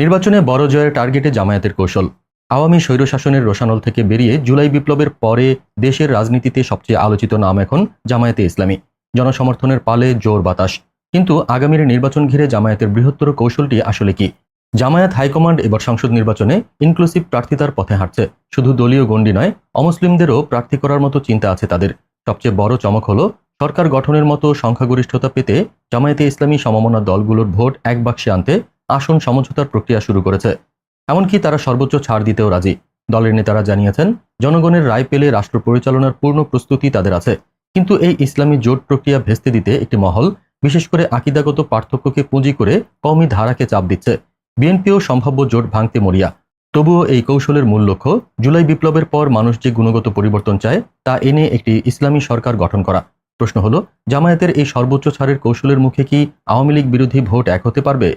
নির্বাচনে বড় জয়ের টার্গেটে জামায়াতের কৌশল। আওয়ামী স্বৈরশাসনের রোশানল থেকে বেরিয়ে জুলাই বিপ্লবের পরে দেশের রাজনীতিতে সবচেয়ে আলোচিত নাম এখন জামায়াতে ইসলামী। জনসমর্থনের পালে জোর বাতাস। কিন্তু আগামীর নির্বাচন ঘিরে জামায়াতের বৃহত্তর কৌশলটি আসলে কি? জামায়াত হাইকমান্ড এবার সংসদ নির্বাচনে ইনক্লুসিভ প্রার্থিতার পথে হাঁটছে। শুধু দলীয় গণ্ডি নয়, অমুসলিমদেরও প্রার্থী করার মতো চিন্তা আছে তাদের। সবচেয়ে বড় চমক হলো, সরকার গঠনের মতো সংখ্যাগরিষ্ঠতা পেতে জামায়াতে ইসলামী সমমনা দলগুলোর ভোট এক বাক্সে আনতে আসন সমঝোতার প্রক্রিয়া শুরু করেছে। এমনকি তারা সর্বোচ্চ ছাড় দিতেও রাজি। দলের নেতারা জানিয়েছেন, জনগণের রায় পেলে রাষ্ট্র পরিচালনার পূর্ণ প্রস্তুতি তাদের আছে। কিন্তু এই ইসলামী জোট প্রক্রিয়া ভেস্তে দিতে একটি মহল, বিশেষ করে আকিদাগত পার্থক্যকে পুঁজি করে কমই ধারাকে চাপ দিচ্ছে। বিএনপিও সম্ভাব্য জোট ভাঙতে মরিয়া। তবুও এই কৌশলের মূল লক্ষ্য, জুলাই বিপ্লবের পর মানুষ যে গুণগত পরিবর্তন চায়, তা এনে একটি ইসলামী সরকার গঠন করা। প্রশ্ন হলো, জামায়াতের এই সর্বোচ্চ ছাড়ের কৌশলের মুখে কি আওয়ামী লীগ বিরোধী ভোট এক হতে পারবে?